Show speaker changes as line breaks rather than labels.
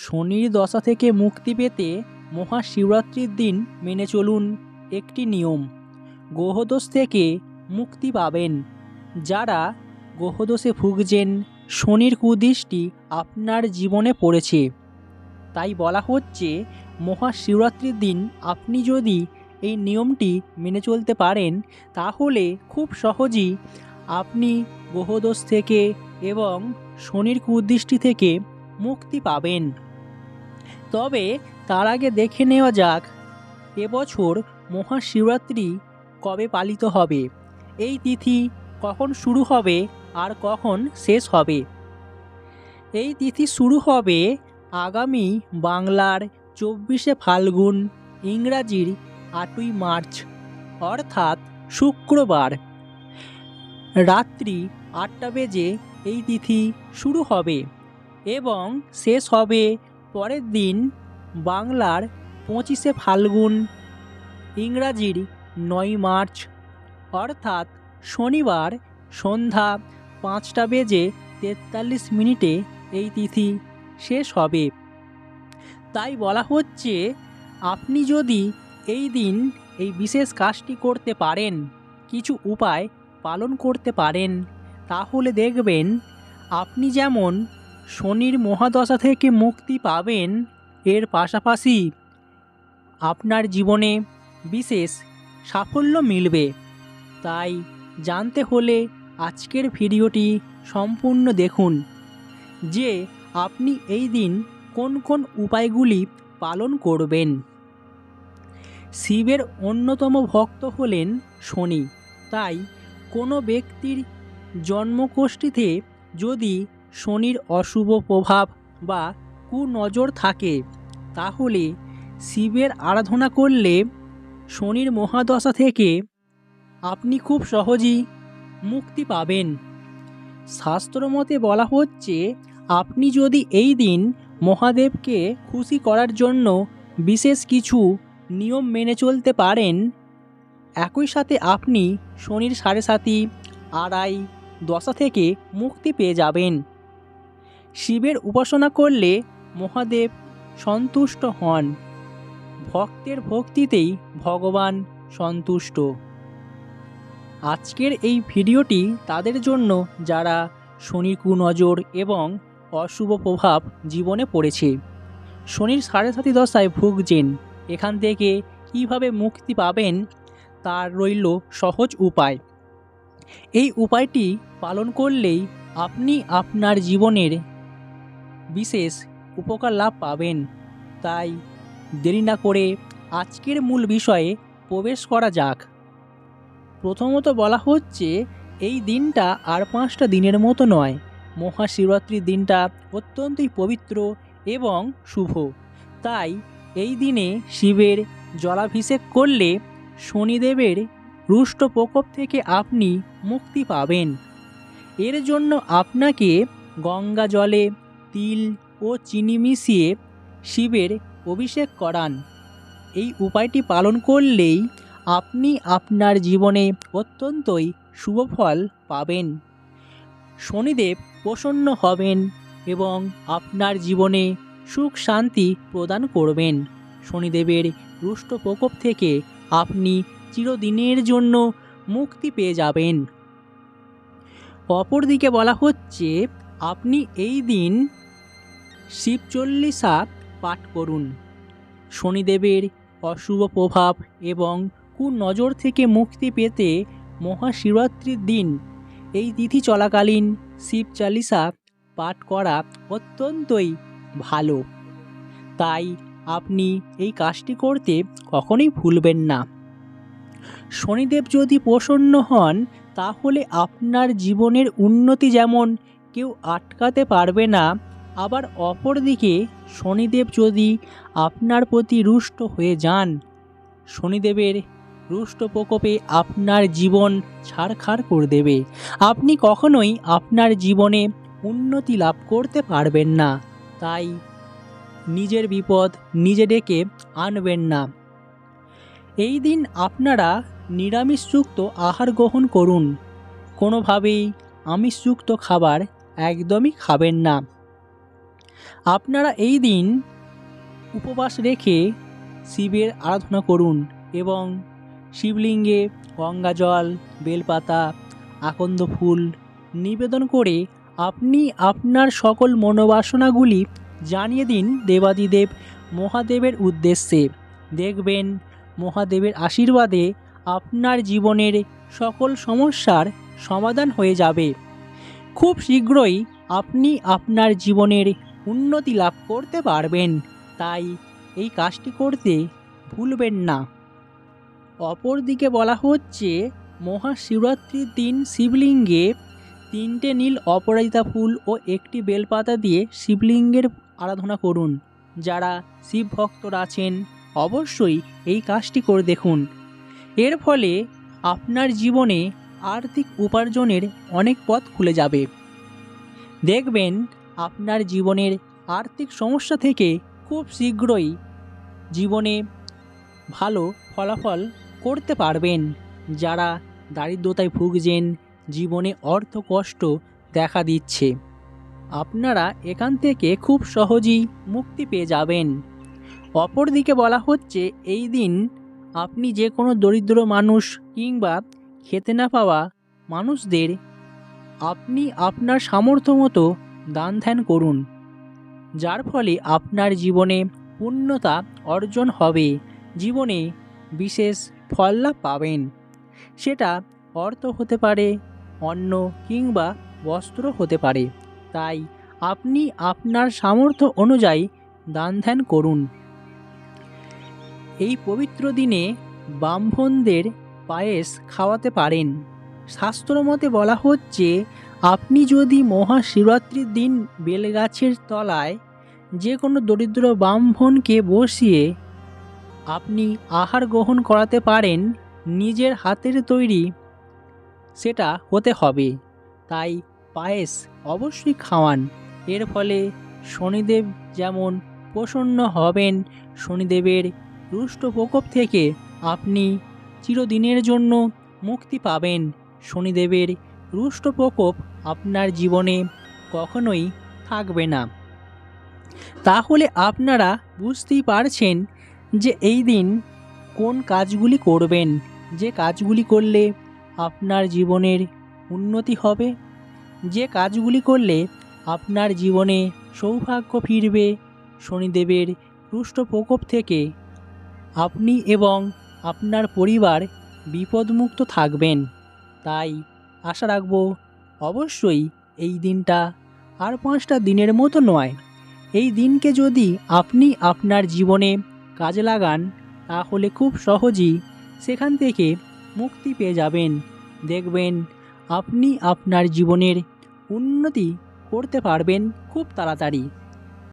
শনির দশা থেকে মুক্তি পেতে মহাশিবরাত্রির দিন মেনে চলুন একটি নিয়ম। গ্রহদোষ থেকে মুক্তি পাবেন। যারা গ্রহদোষে ভুগছেন, শনির কুদৃষ্টি আপনার জীবনে পড়েছে। তাই বলা হচ্ছে, মহাশিবরাত্রির দিন আপনি যদি এই নিয়মটি মেনে চলতে পারেন, তাহলে খুব সহজেই আপনি গ্রহদোষ থেকে এবং শনির কুদৃষ্টি থেকে মুক্তি পাবেন। তবে তার আগে দেখে নেওয়া যাক এবছর মহাশিবরাত্রি কবে পালিত হবে? এই তিথি কখন শুরু হবে আর কখন শেষ হবে? এই তিথি শুরু হবে আগামী বাংলার চব্বিশে ফাল্গুন, ইংরাজির আটই মার্চ, অর্থাৎ শুক্রবার। রাত্রি আটটা বেজে এই তিথি শুরু হবে এবং শেষ হবে পরের দিন বাংলার পঁচিশে ফাল্গুন, ইংরাজির নয় মার্চ, অর্থাৎ শনিবার সন্ধ্যা পাঁচটা বেজে তেতাল্লিশ মিনিটে এই তিথি শেষ হবে। তাই বলা হচ্ছে, আপনি যদি এই দিন এই বিশেষ কাজটি করতে পারেন, কিছু উপায় পালন করতে পারেন, তাহলে দেখবেন আপনি যেমন শনির মহাদশা থেকে মুক্তি পাবেন এর পাশাপাশি আপনার জীবনে বিশেষ সাফল্য মিলবে। তাই জানতে হলে আজকের ভিডিওটি সম্পূর্ণ দেখুন, যে আপনি এই দিন কোন কোন উপায়গুলি পালন করবেন। শিবের অন্যতম ভক্ত হলেন শনি, তাই কোনো ব্যক্তির জন্মকোষ্ঠীতে যদি শনির অশুভ প্রভাব বা কুনজর থাকে, তাহলে শিবের আরাধনা করলে শনির মহাদশা থেকে আপনি খুব সহজেই মুক্তি পাবেন। শাস্ত্রমতে বলা হচ্ছে, আপনি যদি এই দিন মহাদেবকে খুশি করার জন্য বিশেষ কিছু নিয়ম মেনে চলতে পারেন, একই সাথে আপনি শনির সাড়ে সাতি, আড়াই, দশা থেকে মুক্তি পেয়ে যাবেন। শিবের উপাসনা করলে মহাদেব সন্তুষ্ট হন। ভক্তের ভক্তিতেই ভগবান সন্তুষ্ট। আজকের এই ভিডিওটি তাদের জন্য যারা শনির কুনজর এবং অশুভ প্রভাব জীবনে পড়েছে, শনির সাড়ে সাতি দশায় ভুগছেন, এখান থেকে কীভাবে মুক্তি পাবেন তার রইল সহজ উপায়। এই উপায়টি পালন করলেই আপনি আপনার জীবনের বিশেষ উপকার লাভ পাবেন। তাই দেরি না করে আজকের মূল বিষয়ে প্রবেশ করা যাক। প্রথমত বলা হচ্ছে, এই দিনটা আর পাঁচটা দিনের মতো নয়। মহাশিবরাত্রির দিনটা অত্যন্তই পবিত্র এবং শুভ। তাই এই দিনে শিবের জলাভিষেক করলে শনিদেবের রুষ্ট প্রকোপ থেকে আপনি মুক্তি পাবেন। এর জন্য আপনাকে গঙ্গা জলে তিল ও চিনি মিশিয়ে শিবের অভিষেক করান। এই উপায়টি পালন করলেই আপনি আপনার জীবনে অত্যন্তই শুভ ফল পাবেন। শনিদেব প্রসন্ন হবেন এবং আপনার জীবনে সুখ শান্তি প্রদান করবেন। শনিদেবের রুষ্ট প্রকোপ থেকে আপনি চিরদিনের জন্য মুক্তি পেয়ে যাবেন। অপরদিকে বলা হচ্ছে আপনি এই দিন শিবচল্লিশা পাঠ করুন। শনিদেবের অশুভ প্রভাব এবং কুনজর থেকে মুক্তি পেতে মহাশিবরাত্রির দিন এই তিথি চলাকালীন শিব চালিসা পাঠ করা অত্যন্তই ভালো। তাই আপনি এই কাজটি করতে কখনোই ভুলবেন না। শনিদেব যদি প্রসন্ন হন, তাহলে আপনার জীবনের উন্নতি যেমন কেউ আটকাতে পারবে না। আবার অপরদিকে শনিদেব যদি আপনার প্রতি রুষ্ট হয়ে যান, শনিদেবের রুষ্ট প্রকোপে আপনার জীবন ছাড়খাড় করে দেবে। আপনি কখনোই আপনার জীবনে উন্নতি লাভ করতে পারবেন না। তাই নিজের বিপদ নিজে ডেকে আনবেন না। এই দিন আপনারা নিরামিষযুক্ত আহার গ্রহণ করুন। কোনোভাবেই আমিষযুক্ত খাবার একদমই খাবেন না। আপনারা এই দিন উপবাস রেখে শিবের আরাধনা করুন এবং শিবলিঙ্গে গঙ্গা জল, বেলপাতা, আকন্দ ফুল নিবেদন করে আপনি আপনার সকল মনোবাসনাগুলি জানিয়ে দিন দেবাদিদেব মহাদেবের উদ্দেশ্যে। দেখবেন মহাদেবের আশীর্বাদে আপনার জীবনের সকল সমস্যার সমাধান হয়ে যাবে। খুব শীঘ্রই আপনি আপনার জীবনের উন্নতি লাভ করতে পারবেন। তাই এই কাজটি করতে ভুলবেন না। অপরদিকে বলা হচ্ছে, মহাশিবরাত্রির দিন শিবলিঙ্গে তিনটে নীল অপরাজিতা ফুল ও একটি বেলপাতা দিয়ে শিবলিঙ্গের আরাধনা করুন। যারা শিব ভক্তরা আছেন, অবশ্যই এই কাজটি করে দেখুন। এর ফলে আপনার জীবনে আর্থিক উপার্জনের অনেক পথ খুলে যাবে। দেখবেন, আপনার জীবনের আর্থিক সমস্যা থেকে খুব শীঘ্রই জীবনে ভালো ফলাফল করতে পারবেন। যারা দারিদ্রতায় ভুগছেন, জীবনে অর্থ কষ্ট দেখা দিচ্ছে। আপনারা এখান থেকে খুব সহজেই মুক্তি পেয়ে যাবেন। অপরদিকে বলা হচ্ছে, এই দিন আপনি যে কোনো দরিদ্র মানুষ কিংবা খেতে না পাওয়া মানুষদের আপনি আপনার সামর্থ্য মতো দান ধ্যান করুন, যার ফলে আপনার জীবনে পূর্ণতা অর্জন হবে, জীবনে বিশেষ ফল লাভ পাবেন। সেটা অর্থ হতে পারে, অন্ন কিংবা বস্ত্র হতে পারে। তাই আপনি আপনার সামর্থ্য অনুযায়ী দান ধ্যান করুন। এই পবিত্র দিনে ব্রাহ্মণদের পায়েস খাওয়াতে পারেন। শাস্ত্রমতে বলা হচ্ছে, আপনি যদি মহাশিবরাত্রির দিন বেলগাছের তলায় যে কোনো দরিদ্র ব্রাহ্মণকে বসিয়ে আপনি আহার গ্রহণ করাতে পারেন, নিজের হাতের তৈরি সেটা হতে হবে। তাই পায়েস অবশ্যই খাওয়ান। এর ফলে শনিদেব যেমন প্রসন্ন হবেন, শনিদেবের রুষ্ট প্রকোপ থেকে আপনি চিরদিনের জন্য মুক্তি পাবেন। শনিদেবের রুষ্ট প্রকোপ আপনার জীবনে কখনোই থাকবে না। তাহলে আপনারা বুঝতেই পারছেন যে এই দিন কোন কাজগুলি করবেন। যে কাজগুলি করলে আপনার জীবনের উন্নতি হবে। যে কাজগুলি করলে আপনার জীবনে সৌভাগ্য ফিরবে। শনিদেবের রুষ্ট প্রকোপ থেকে আপনি এবং আপনার পরিবার বিপদমুক্ত থাকবেন। তাই আশা রাখব অবশ্যই এই দিনটা আর পাঁচটা দিনের মতো নয়। এই দিনকে যদি আপনি আপনার জীবনে কাজে লাগান, তাহলে খুব সহজেই সেখান থেকে মুক্তি পেয়ে যাবেন। দেখবেন আপনি আপনার জীবনের উন্নতি করতে পারবেন খুব তাড়াতাড়ি।